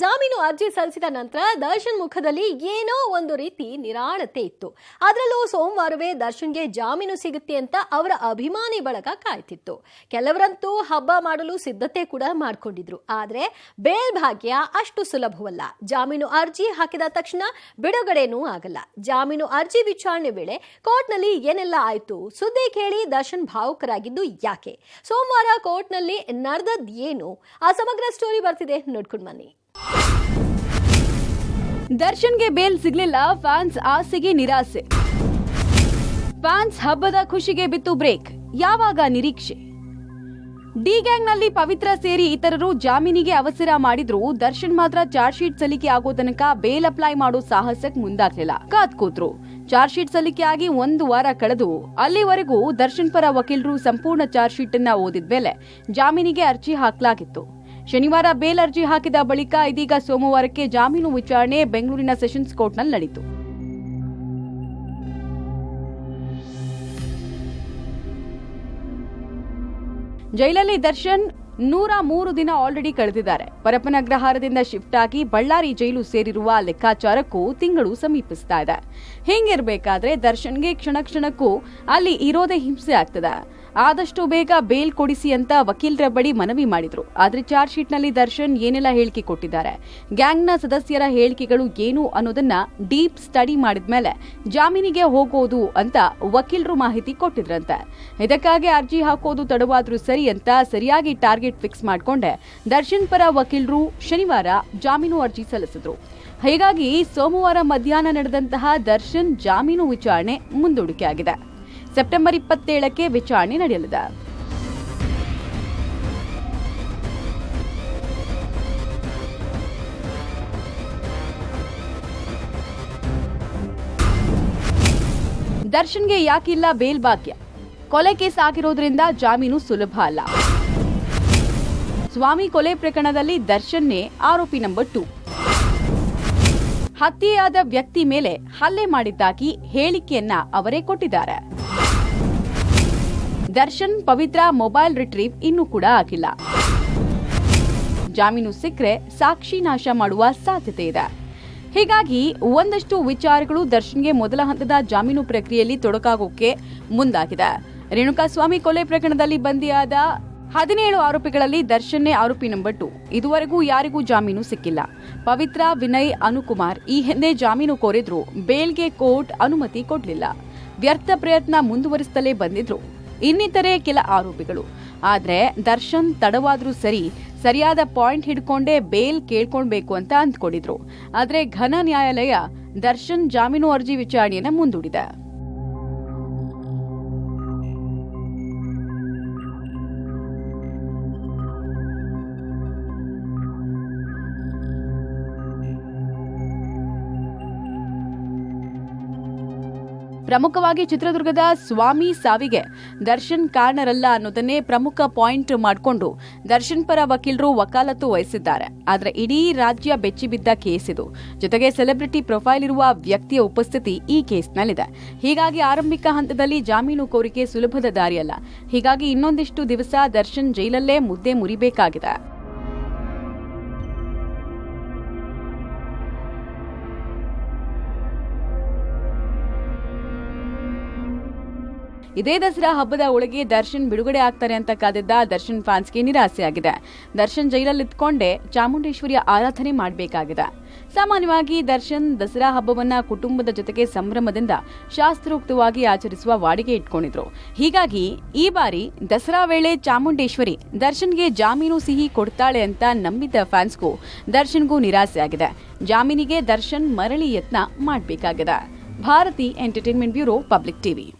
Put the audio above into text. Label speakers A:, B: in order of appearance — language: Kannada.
A: ಜಾಮೀನು ಅರ್ಜಿ ಸಲ್ಲಿಸಿದ ನಂತರ ದರ್ಶನ್ ಮುಖದಲ್ಲಿ ಏನೋ ಒಂದು ರೀತಿ ನಿರಾಳತೆ ಇತ್ತು. ಅದರಲ್ಲೂ ಸೋಮವಾರವೇ ದರ್ಶನ್ಗೆ ಜಾಮೀನು ಸಿಗುತ್ತೆ ಅಂತ ಅವರ ಅಭಿಮಾನಿ ಬಳಗ ಕಾಯ್ತಿತ್ತು. ಕೆಲವರಂತೂ ಹಬ್ಬ ಮಾಡಲು ಸಿದ್ಧತೆ ಕೂಡ ಮಾಡ್ಕೊಂಡಿದ್ರು. ಆದರೆ ಬೇಲ್ ಭಾಗ್ಯ ಅಷ್ಟು ಸುಲಭವಲ್ಲ. ಜಾಮೀನು ಅರ್ಜಿ ಹಾಕಿದ ತಕ್ಷಣ ಬಿಡುಗಡೆನೂ ಆಗಲ್ಲ. ಜಾಮೀನು ಅರ್ಜಿ ವಿಚಾರಣೆ ವೇಳೆ ಕೋರ್ಟ್ನಲ್ಲಿ ಏನೆಲ್ಲ ಆಯ್ತು ಸುದ್ದಿ ಕೇಳಿ ದರ್ಶನ್ ಭಾವುಕರಾಗಿದ್ದು ಯಾಕೆ? ಸೋಮವಾರ ಕೋರ್ಟ್ನಲ್ಲಿ ನಡೆದದ್ದು ಏನು? ಆ ಸಮಗ್ರ ಸ್ಟೋರಿ ಬರ್ತಿದೆ. ನೋಡ್ಕೊಂಡು ಬನ್ನಿ.
B: ದರ್ಶನ್ಗೆ ಬೇಲ್ ಸಿಗ್ಲಿಲ್ಲ, ಫ್ಯಾನ್ಸ್ ಆಸೆಗೆ ನಿರಾಸೆ. ಫ್ಯಾನ್ಸ್ ಹಬ್ಬದ ಖುಷಿಗೆ ಬಿತ್ತು ಬ್ರೇಕ್, ಯಾವಾಗ ನಿರೀಕ್ಷೆ? ಡಿ ಗ್ಯಾಂಗ್ನಲ್ಲಿ ಪವಿತ್ರ ಸೇರಿ ಇತರರು ಜಾಮೀನಿಗೆ ಅವಸರ ಮಾಡಿದ್ರು, ದರ್ಶನ್ ಮಾತ್ರ ಚಾರ್ಜ್ ಶೀಟ್ ಸಲ್ಲಿಕೆ ಆಗೋ ತನಕ ಬೇಲ್ ಅಪ್ಲೈ ಮಾಡೋ ಸಾಹಸಕ್ಕೆ ಮುಂದಾಗ್ಲಿಲ್ಲ. ಕಾದ್ ಕೂತ್ರು. ಚಾರ್ಜ್ ಶೀಟ್ ಸಲ್ಲಿಕೆ ಆಗಿ ಒಂದು ವಾರ ಕಳೆದು, ಅಲ್ಲಿವರೆಗೂ ದರ್ಶನ್ ಪರ ವಕೀಲರು ಸಂಪೂರ್ಣ ಚಾರ್ಜ್ ಶೀಟ್ ಅನ್ನ ಓದಿದ್ಮೇಲೆ ಜಾಮೀನಿಗೆ ಅರ್ಜಿ ಹಾಕಲಾಗಿತ್ತು. ಶನಿವಾರ ಬೇಲ್ ಅರ್ಜಿ ಹಾಕಿದ ಬಳಿಕ ಇದೀಗ ಸೋಮವಾರಕ್ಕೆ ಜಾಮೀನು ವಿಚಾರಣೆ ಬೆಂಗಳೂರಿನ ಸೆಷನ್ಸ್ ಕೋರ್ಟ್ನಲ್ಲಿ ನಡೆಯಿತು. ಜೈಲಲ್ಲಿ ದರ್ಶನ್ ನೂರ ಮೂರು ದಿನ ಆಲ್ರೆಡಿ ಕಳೆದಿದ್ದಾರೆ. ಪರಪನಗ್ರಹಾರದಿಂದ ಶಿಫ್ಟ್ ಆಗಿ ಬಳ್ಳಾರಿ ಜೈಲು ಸೇರಿರುವ ಲೆಕ್ಕಾಚಾರಕ್ಕೂ ತಿಂಗಳು ಸಮೀಪಿಸ್ತಾ ಇದೆ. ಹಿಂಗಿರ್ಬೇಕಾದ್ರೆ ದರ್ಶನ್ಗೆ ಕ್ಷಣ ಕ್ಷಣಕ್ಕೂ ಅಲ್ಲಿ ಇರೋದೇ ಹಿಂಸೆ ಆಗ್ತದೆ. ಆದಷ್ಟು ಬೇಗ ಬೇಲ್ ಕೊಡಿಸಿ ಅಂತ ವಕೀಲರ ಬಳಿ ಮನವಿ ಮಾಡಿದ್ರು. ಆದ್ರೆ ಚಾರ್ಜ್ ಶೀಟ್ನಲ್ಲಿ ದರ್ಶನ್ ಏನೆಲ್ಲ ಹೇಳಿಕೆ ಕೊಟ್ಟಿದ್ದಾರೆ? ಗ್ಯಾಂಗ್ನ ಸದಸ್ಯರ ಹೇಳಿಕೆಗಳು ಏನು ಅನ್ನೋದನ್ನ ಡೀಪ್ ಸ್ಟಡಿ ಮಾಡಿದ್ಮೇಲೆ ಜಾಮೀನಿಗೆ ಹೋಗೋದು ಅಂತ ವಕೀಲರು ಮಾಹಿತಿ ಕೊಟ್ಟಿದ್ರಂತೆ. ಇದಕ್ಕಾಗಿ ಅರ್ಜಿ ಹಾಕೋದು ತಡವಾದ್ರೂ ಸರಿ ಅಂತ ಸರಿಯಾಗಿ ಟಾರ್ಗೆಟ್ ಫಿಕ್ಸ್ ಮಾಡಿಕೊಂಡೆ ದರ್ಶನ್ ಪರ ವಕೀಲರು ಶನಿವಾರ ಜಾಮೀನು ಅರ್ಜಿ ಸಲ್ಲಿಸಿದ್ರು. ಹೀಗಾಗಿ ಸೋಮವಾರ ಮಧ್ಯಾಹ್ನ ನಡೆದಂತಹ ದರ್ಶನ್ ಜಾಮೀನು ವಿಚಾರಣೆ ಮುಂದೂಡಿಕೆಯಾಗಿದೆ. ಸೆಪ್ಟೆಂಬರ್ ಇಪ್ಪತ್ತೇಳಕ್ಕೆ ವಿಚಾರಣೆ ನಡೆಯಲಿದೆ. ದರ್ಶನ್ಗೆ ಯಾಕಿಲ್ಲ ಬೇಲ್ ಭಾಗ್ಯ. ಕೊಲೆ ಕೇಸ್ ಆಗಿರೋದ್ರಿಂದ ಜಾಮೀನು ಸುಲಭ ಅಲ್ಲ. ಸ್ವಾಮಿ ಕೊಲೆ ಪ್ರಕರಣದಲ್ಲಿ ದರ್ಶನ್ನೇ ಆರೋಪಿ ನಂಬರ್ ಟು. ಹತ್ಯೆಯಾದ ವ್ಯಕ್ತಿ ಮೇಲೆ ಹಲ್ಲೆ ಮಾಡಿದ್ದಾಗಿ ಹೇಳಿಕೆಯನ್ನ ಅವರೇ ಕೊಟ್ಟಿದ್ದಾರೆ. ದರ್ಶನ್, ಪವಿತ್ರ, ಮೊಬೈಲ್ ರಿಟ್ರೀವ್ ಇನ್ನೂ ಕೂಡ ಆಗಿಲ್ಲ. ಜಾಮೀನು ಸಿಕ್ಕರೆ ಸಾಕ್ಷಿ ನಾಶ ಮಾಡುವ ಸಾಧ್ಯತೆ ಇದೆ. ಹೀಗಾಗಿ ಒಂದಷ್ಟು ವಿಚಾರಗಳು ದರ್ಶನ್ಗೆ ಮೊದಲ ಹಂತದ ಜಾಮೀನು ಪ್ರಕ್ರಿಯೆಯಲ್ಲಿ ತೊಡಕಾಗೋಕೆ ಮುಂದಾಗಿದೆ. ರೇಣುಕಾಸ್ವಾಮಿ ಕೊಲೆ ಪ್ರಕರಣದಲ್ಲಿ ಬಂದಿಯಾದ ಹದಿನೇಳು ಆರೋಪಿಗಳಲ್ಲಿ ದರ್ಶನ್ನೇ ಆರೋಪಿ ನಂಬರ್ ಟು. ಇದುವರೆಗೂ ಯಾರಿಗೂ ಜಾಮೀನು ಸಿಕ್ಕಿಲ್ಲ. ಪವಿತ್ರ, ವಿನಯ್, ಅನುಕುಮಾರ್ ಈ ಹಿಂದೆ ಜಾಮೀನು ಕೋರಿದ್ರು. ಬೇಲ್ಗೆ ಕೋರ್ಟ್ ಅನುಮತಿ ಕೊಡಲಿಲ್ಲ. ವ್ಯರ್ಥ ಪ್ರಯತ್ನ ಮುಂದುವರಿಸುತ್ತಲೇ ಬಂದಿದ್ರು. ಇನ್ನಿತರೆ ಕೆಲ ಆರೋಪಿಗಳು. ಆದರೆ ದರ್ಶನ್ ತಡವಾದರೂ ಸರಿ ಸರಿಯಾದ ಪಾಯಿಂಟ್ ಹಿಡ್ಕೊಂಡೇ ಬೇಲ್ ಕೇಳ್ಕೊಳ್ಬೇಕು ಅಂತ ಅಂದ್ಕೊಂಡಿದ್ರು. ಆದರೆ ಘನ ನ್ಯಾಯಾಲಯ ದರ್ಶನ್ ಜಾಮೀನು ಅರ್ಜಿ ವಿಚಾರಣೆಯನ್ನ ಮುಂದೂಡಿದೆ. ಪ್ರಮುಖವಾಗಿ ಚಿತ್ರದುರ್ಗದ ಸ್ವಾಮಿ ಸಾವಿಗೆ ದರ್ಶನ್ ಕಾರಣರಲ್ಲ ಅನ್ನೋದನ್ನೇ ಪ್ರಮುಖ ಪಾಯಿಂಟ್ ಮಾಡಿಕೊಂಡು ದರ್ಶನ್ ಪರ ವಕೀಲರು ವಕಾಲತ್ತು ವಹಿಸಿದ್ದಾರೆ. ಆದರೆ ಇಡೀ ರಾಜ್ಯ ಬೆಚ್ಚಿಬಿದ್ದ ಕೇಸ್ ಇದು. ಜೊತೆಗೆ ಸೆಲೆಬ್ರಿಟಿ ಪ್ರೊಫೈಲ್ ಇರುವ ವ್ಯಕ್ತಿಯ ಉಪಸ್ಥಿತಿ ಈ ಕೇಸ್ನಲ್ಲಿದೆ. ಹೀಗಾಗಿ ಆರಂಭಿಕ ಹಂತದಲ್ಲಿ ಜಾಮೀನು ಕೋರಿಕೆ ಸುಲಭದ ದಾರಿಯಲ್ಲ. ಹೀಗಾಗಿ ಇನ್ನೊಂದಿಷ್ಟು ದಿವಸ ದರ್ಶನ್ ಜೈಲಲ್ಲೇ ಮುದ್ದೆ ಮುರಿಬೇಕಾಗಿದೆ. ಇದೇ ದಸರಾ ಹಬ್ಬದ ಒಳಗೆ ದರ್ಶನ್ ಬಿಡುಗಡೆ ಆಗ್ತಾರೆ ಅಂತ ಕಾದಿದ್ದ ದರ್ಶನ್ ಫ್ಯಾನ್ಸ್ಗೆ ನಿರಾಸೆಯಾಗಿದೆ. ದರ್ಶನ್ ಜೈಲಲ್ಲಿ ಇದ್ಕೊಂಡೇ ಚಾಮುಂಡೇಶ್ವರಿಯ ಆರಾಧನೆ ಮಾಡಬೇಕಾಗಿದೆ. ಸಾಮಾನ್ಯವಾಗಿ ದರ್ಶನ್ ದಸರಾ ಹಬ್ಬವನ್ನ ಕುಟುಂಬದ ಜೊತೆಗೆ ಸಂಭ್ರಮದಿಂದ ಶಾಸ್ತ್ರೋಕ್ತವಾಗಿ ಆಚರಿಸುವ ವಾಡಿಕೆ ಇಟ್ಕೊಂಡಿದ್ರು. ಹೀಗಾಗಿ ಈ ಬಾರಿ ದಸರಾ ವೇಳೆ ಚಾಮುಂಡೇಶ್ವರಿ ದರ್ಶನ್ಗೆ ಜಾಮೀನು ಸಿಹಿ ಕೊಡ್ತಾಳೆ ಅಂತ ನಂಬಿದ್ದ ಫ್ಯಾನ್ಸ್ಗೂ ದರ್ಶನ್ಗೂ ನಿರಾಸೆಯಾಗಿದೆ. ಜಾಮೀನಿಗೆ ದರ್ಶನ್ ಮರಳಿ ಯತ್ನ ಮಾಡಬೇಕಾಗಿದೆ. Bharathi entertainment bureau public TV.